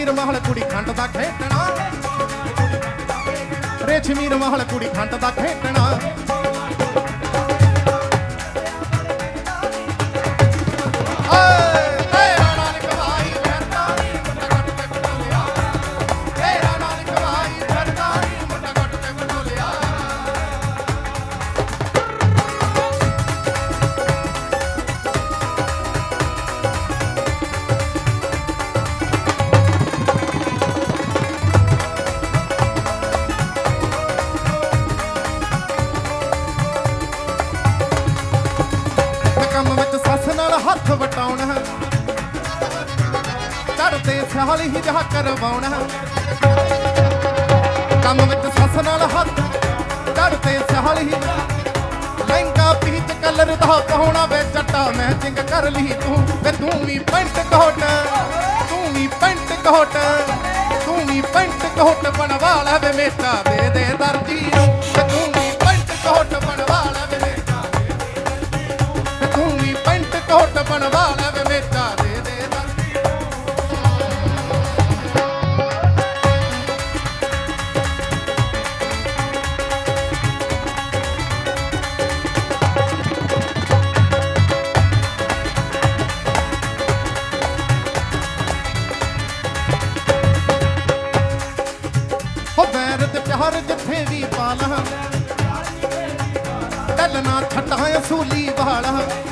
ਮੀਰ ਮਹਲ ਕੁੜੀ ਖੰਡ ਦਾ ਖੇਡਣਾ ਰੇਸ਼ਮੀਰ ਮਹਲ ਕੁੜੀ ਖੰਡ ਦਾ ਖੇਡਣਾ ਹੱਥ ਵਟਾਉਣਾ। ਚੜਦੇ ਸਿਆਲ ਹੀ ਜਹਾ ਕਰਵਾਉਣਾ। ਕੰਮ ਵਿੱਚ ਸੱਸ ਨਾਲ ਹੱਥ ਚੜਦੇ ਸਿਆਲ ਹੀ ਲਹਿੰਗਾ, ਪੀਚ, ਕਲਰ ਦਾ ਪਾਉਣਾ ਵੇ ਜੱਟਾ ਮੈਚਿੰਗ ਕਰ ਲਈ ਤੂੰ ਵੇ ਤੂੰ ਵੀ ਪੈਂਟ ਕੋਟ। ਤੂੰ ਵੀ ਪੈਂਟ ਕੋਟ, ਤੂੰ ਵੀ ਪੈਂਟ ਕੋਟ ਬਣਵਾ ਲੈ ਵੇ ਮੇਟਾ, ਦੇ ਦੇ ਦਰਜੀ। ਕੋਟ ਬਣਵਾ ਲੈ ਵੇ ਮੇਟਾ ਦੇ ਦੇ ਦਰਜੀ ਹੋ ਬੈਰ ਤੇ ਪਿਆਰ ਜਿੱਥੇ ਵੀ ਪਾਲਾ। ਟੱਲਣਾ ਛੱਡਾਂ ਅਸੂਲੀ ਵਾਲਾ।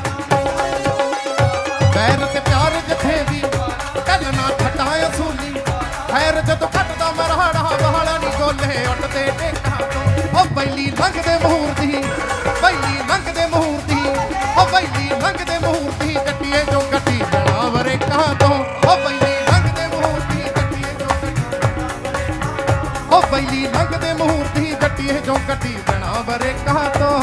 ਬੈਲੀ ਲੰਘਦੇ ਮਹੂਰਤੀ ਗੱਟੀਏ ਜੋ ਕੱਟੀ ਬਣਾ ਬਰੇ ਕਹਾ ਤੋਂ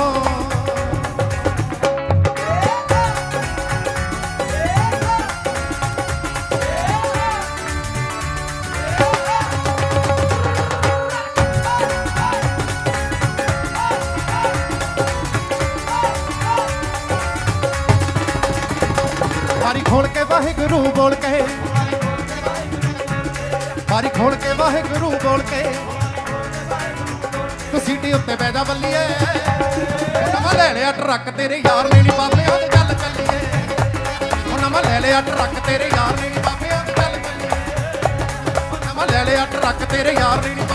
ਬਾਰੀ ਖੋਲ ਕੇ ਵਾਹਿਗੁਰੂ ਬੋਲ ਕੇ ਬਾਰੀ ਖੋਲ ਕੇ ਵਾਹਿਗੁਰੂ ਬੋਲ ਕੇ। ਤੂੰ ਸੀਟੀ ਉੱਤੇ ਬਹਿ ਜਾ ਬੱਲੀਏ। ਨਵਾਂ ਲੈ ਲਿਆ ਟਰੱਕ ਤੇਰੇ ਯਾਰ ਨੇ ਨਹੀਂ ਬਾਬਿਆਂ ਦੇ ਚੱਲ ਚੱਲੀਏ। ਉਹ ਨਵਾਂ ਲੈ ਲਿਆ ਟਰੱਕ ਤੇਰੇ ਯਾਰ ਨੇ ਨਹੀਂ ਬਾਬਿਆਂ ਦੇ ਚੱਲ ਚੱਲੀਏ। ਨਵਾਂ ਲੈ ਲਿਆ ਟਰੱਕ ਤੇਰੇ ਯਾਰ ਨੇ ਨਹੀਂ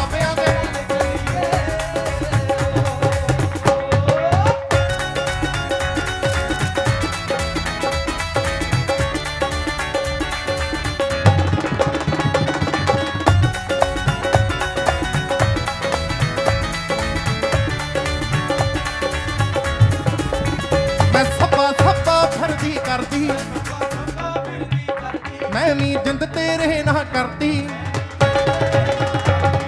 ਫਰਦੀ ਕਰਦੀ। ਮੈਂ ਵੀ ਜਿੰਦ ਤੇਰੇ ਨਾ ਕਰਦੀ।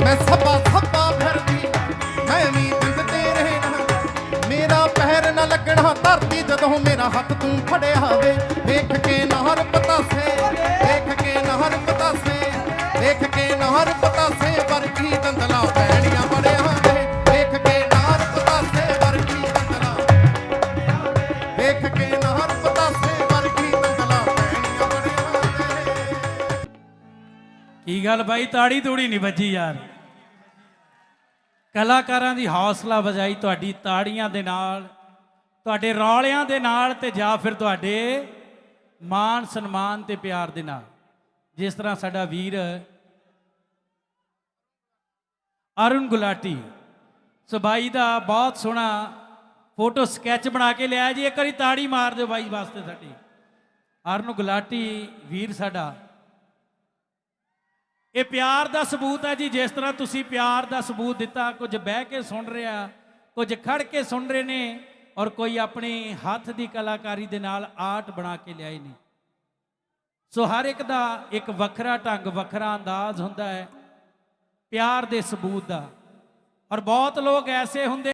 ਮੈਂ ਸੱਪਾ ਸੱਪਾ ਫਰਦੀ। ਮੈਂ ਵੀ ਜਿੰਦ ਤੇਰੇ ਨਾ ਮੇਰਾ ਪੈਰ ਨਾ ਲੱਗਣਾ ਧਰਤੀ ਜਦੋਂ ਮੇਰਾ ਹੱਥ ਤੂੰ ਫੜਿਆ ਵੇ ਵੇਖ ਕੇ ਨਹਰ ਪਤਾਸੇ ਕੀ ਗੱਲ ਬਾਈ? ਤਾੜੀ ਤੂੜੀ ਨਹੀਂ ਵੱਜੀ ਯਾਰ। ਕਲਾਕਾਰਾਂ ਦੀ ਹੌਸਲਾ ਵਜਾਈ ਤੁਹਾਡੀ ਤਾੜੀਆਂ ਦੇ ਨਾਲ, ਤੁਹਾਡੇ ਰੌਲਿਆਂ ਦੇ ਨਾਲ ਤੇ ਜਾਂ ਫਿਰ ਤੁਹਾਡੇ ਮਾਣ ਸਨਮਾਨ ਤੇ ਪਿਆਰ ਦੇ ਨਾਲ। ਜਿਸ ਤਰ੍ਹਾਂ ਸਾਡਾ ਵੀਰ ਅਰੁਣ ਗੁਲਾਟੀ ਸੋ ਬਾਈ ਦਾ ਬਹੁਤ ਸੋਹਣਾ ਫੋਟੋ ਸਕੈਚ ਬਣਾ ਕੇ ਲਿਆ ਜੀ। ਇੱਕ ਵਾਰੀ ਤਾੜੀ ਮਾਰ ਦਿਓ ਬਾਈ ਵਾਸਤੇ ਸਾਡੀ। ਅਰੁਣ ਗੁਲਾਟੀ, ਵੀਰ ਸਾਡਾ। ਇਹ ਪਿਆਰ ਦਾ ਸਬੂਤ ਹੈ ਜੀ, ਜਿਸ ਤਰ੍ਹਾਂ ਤੁਸੀਂ ਪਿਆਰ ਦਾ ਸਬੂਤ ਦਿੱਤਾ, ਕੁਝ ਬਹਿ ਕੇ ਸੁਣ ਰਿਹਾ, ਕੁਝ ਖੜ ਕੇ ਸੁਣ ਰਹੇ ਨੇ, ਔਰ ਕੋਈ ਆਪਣੇ ਹੱਥ ਦੀ ਕਲਾਕਾਰੀ ਦੇ ਨਾਲ ਆਰਟ ਬਣਾ ਕੇ ਲਿਆਏ ਨੇ। ਸੋ ਹਰ ਇੱਕ ਦਾ ਇੱਕ ਵੱਖਰਾ ਢੰਗ, ਵੱਖਰਾ ਅੰਦਾਜ਼ ਹੁੰਦਾ ਹੈ, ਪਿਆਰ ਦੇ ਸਬੂਤ ਦਾ। ਔਰ ਬਹੁਤ ਲੋਕ ਐਸੇ ਹੁੰਦੇ